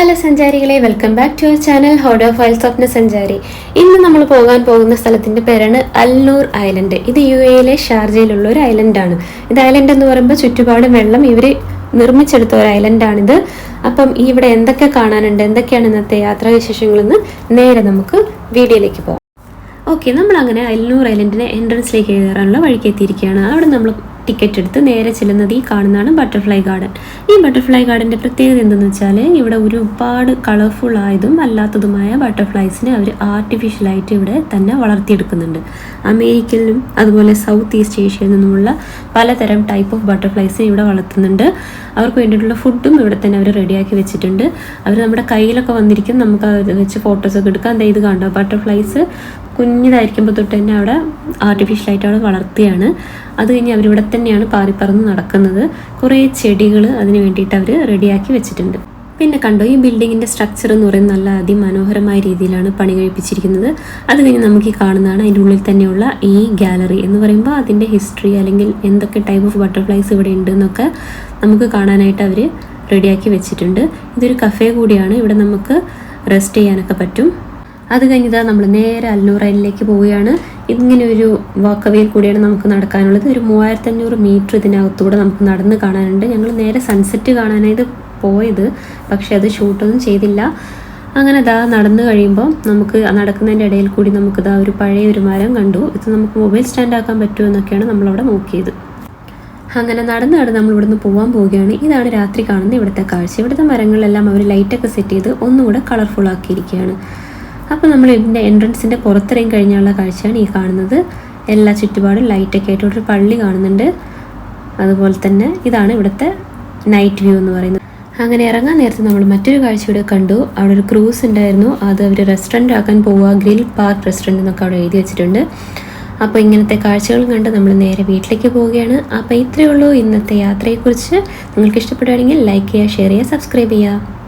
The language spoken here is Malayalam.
സഞ്ചാരികളെ welcome back to our channel. ഹോഡ് ഓഫ് വൈൽ സ്വപ്ന സഞ്ചാരി. ഇന്ന് നമ്മൾ പോകാൻ പോകുന്ന സ്ഥലത്തിന്റെ പേരാണ് അൽനൂർ ഐലൻഡ്. ഇത് യു എയിലെ ഷാർജയിലുള്ള ഒരു ഐലൻഡാണ്. ഇത് ഐലൻഡ് എന്ന് പറയുമ്പോൾ ചുറ്റുപാട് വെള്ളം ഇവർ നിർമ്മിച്ചെടുത്ത ഒരു ഐലൻഡാണിത്. അപ്പം ഇവിടെ എന്തൊക്കെ കാണാനുണ്ട് എന്തൊക്കെയാണ് ഇന്നത്തെ യാത്രാവിശേഷങ്ങളെന്ന് നേരെ നമുക്ക് വീഡിയോയിലേക്ക് പോകാം. ഓക്കെ നമ്മൾ അങ്ങനെ അൽനൂർ ഐലൻഡിന്റെ എൻട്രൻസിലേക്ക് കയറാനുള്ള വഴിക്ക് എത്തിയിരിക്കുകയാണ്. അവിടെ നമ്മൾ ടിക്കറ്റ് എടുത്ത് നേരെ ചെല്ലുന്നത് ഈ കാണുന്നതാണ് ബട്ടർഫ്ലൈ ഗാർഡൻ ഈ ബട്ടർഫ്ലൈ ഗാർഡന്റെ പ്രത്യേകത എന്തെന്ന് വെച്ചാൽ ഇവിടെ ഒരുപാട് കളർഫുൾ ആയതും അല്ലാത്തതുമായ ബട്ടർഫ്ലൈസിനെ അവർ ആർട്ടിഫിഷ്യലായിട്ട് ഇവിടെ തന്നെ വളർത്തിയെടുക്കുന്നുണ്ട്. അമേരിക്കയിലും അതുപോലെ സൗത്ത് ഈസ്റ്റ് ഏഷ്യയിൽ നിന്നുമുള്ള പലതരം ടൈപ്പ് ഓഫ് ബട്ടർഫ്ലൈസിനെ ഇവിടെ വളർത്തുന്നുണ്ട്. അവർക്ക് വേണ്ടിയിട്ടുള്ള ഫുഡും ഇവിടെ തന്നെ അവർ റെഡിയാക്കി വെച്ചിട്ടുണ്ട്. അവർ നമ്മുടെ കയ്യിലൊക്കെ വന്നിരിക്കും നമുക്ക് വെച്ച് ഫോട്ടോസ് ഒക്കെ എടുക്കാം. എന്താ ഇത് കണ്ടോ? ബട്ടർഫ്ലൈസ് കുഞ്ഞിതായിരിക്കുമ്പോൾ തൊട്ട് തന്നെ അവിടെ ആർട്ടിഫിഷ്യലായിട്ട് അവിടെ വളർത്തുകയാണ്. അത് കഴിഞ്ഞ് അവരിവിടെ തന്നെയാണ് പാറിപ്പറന്ന് നടക്കുന്നത്. കുറേ ചെടികൾ അതിന് വേണ്ടിയിട്ട് അവർ റെഡിയാക്കി വെച്ചിട്ടുണ്ട്. പിന്നെ കണ്ടോ ഈ ബിൽഡിങ്ങിന്റെ സ്ട്രക്ചർ എന്ന് പറയുന്നത് നല്ല അതിമനോഹരമായ രീതിയിലാണ് പണി കഴിപ്പിച്ചിരിക്കുന്നത്. അത് കഴിഞ്ഞ് നമുക്ക് ഈ കാണുന്നതാണ് അതിന്റെ ഉള്ളിൽ തന്നെയുള്ള ഈ ഗാലറി എന്ന് പറയുമ്പോൾ അതിന്റെ ഹിസ്റ്ററി അല്ലെങ്കിൽ എന്തൊക്കെ ടൈപ്പ് ഓഫ് ബട്ടർഫ്ലൈസ് ഇവിടെ ഉണ്ട് എന്നൊക്കെ നമുക്ക് കാണാനായിട്ട് അവർ റെഡിയാക്കി വെച്ചിട്ടുണ്ട്. ഇതൊരു കഫേ കൂടിയാണ്. ഇവിടെ നമുക്ക് റെസ്റ്റ് ചെയ്യാനൊക്കെ പറ്റും. അത് കഴിഞ്ഞിതാ നമ്മൾ നേരെ അല്ലൂർ റൈലിലേക്ക് പോവുകയാണ്. ഇങ്ങനെ ഒരു വാക്കവേയിൽ കൂടിയാണ് നമുക്ക് നടക്കാനുള്ളത്. ഒരു മൂവായിരത്തഞ്ഞൂറ് മീറ്റർ ഇതിനകത്തൂടെ നമുക്ക് നടന്ന് കാണാനുണ്ട്. ഞങ്ങൾ നേരെ സൺസെറ്റ് കാണാനായിട്ട് പോയത്. പക്ഷെ അത് ഷൂട്ടൊന്നും ചെയ്തില്ല. അങ്ങനെ ദാ നടന്നു കഴിയുമ്പോൾ നമുക്ക് നടക്കുന്നതിന്റെ ഇടയിൽ കൂടി നമുക്ക് ദാ ഒരു പഴയ ഒരു മരം കണ്ടു. ഇത് നമുക്ക് മൊബൈൽ സ്റ്റാൻഡ് ആക്കാൻ പറ്റുമോ എന്നൊക്കെയാണ് നമ്മളവിടെ നോക്കിയത്. അങ്ങനെ നടന്ന് നടന്ന് നമ്മൾ ഇവിടുന്ന് പോകാൻ പോവുകയാണ്. ഇതാണ് രാത്രി കാണുന്ന ഇവിടുത്തെ കാഴ്ച. ഇവിടുത്തെ മരങ്ങളെല്ലാം അവർ ലൈറ്റൊക്കെ സെറ്റ് ചെയ്ത് ഒന്നുകൂടെ കളർഫുൾ ആക്കിയിരിക്കുകയാണ്. അപ്പോൾ നമ്മൾ ഇതിന്റെ എൻട്രൻസിന്റെ പുറത്തിറങ്ങി കഴിഞ്ഞുള്ള കാഴ്ചയാണ് ഈ കാണുന്നത്. എല്ലാ ചുറ്റുപാടും ലൈറ്റൊക്കെ ആയിട്ട് ഒരു പള്ളി കാണുന്നുണ്ട്. അതുപോലെ തന്നെ ഇതാണ് ഇവിടുത്തെ നൈറ്റ് വ്യൂ എന്ന് പറയുന്നത്. അങ്ങനെ ഇറങ്ങാൻ നേരത്തെ നമ്മൾ മറ്റൊരു കാഴ്ച ഇവിടെ കണ്ടു. അവിടെ ഒരു ക്രൂസ് ഉണ്ടായിരുന്നു. അത് അവർ റെസ്റ്റോറന്റ് ആക്കാൻ പോവുക ഗ്രിൽ പാർക്ക് റെസ്റ്റോറന്റ് എന്നൊക്കെ അവിടെ എഴുതി വെച്ചിട്ടുണ്ട്. അപ്പോൾ ഇങ്ങനത്തെ കാഴ്ചകൾ കണ്ട് നമ്മൾ നേരെ വീട്ടിലേക്ക് പോവുകയാണ്. അപ്പോൾ ഇത്രയേ ഉള്ളൂ ഇന്നത്തെ യാത്രയെക്കുറിച്ച്. നിങ്ങൾക്ക് ഇഷ്ടപ്പെടുകയാണെങ്കിൽ ലൈക്ക് ചെയ്യുക ഷെയർ ചെയ്യുക സബ്സ്ക്രൈബ് ചെയ്യുക.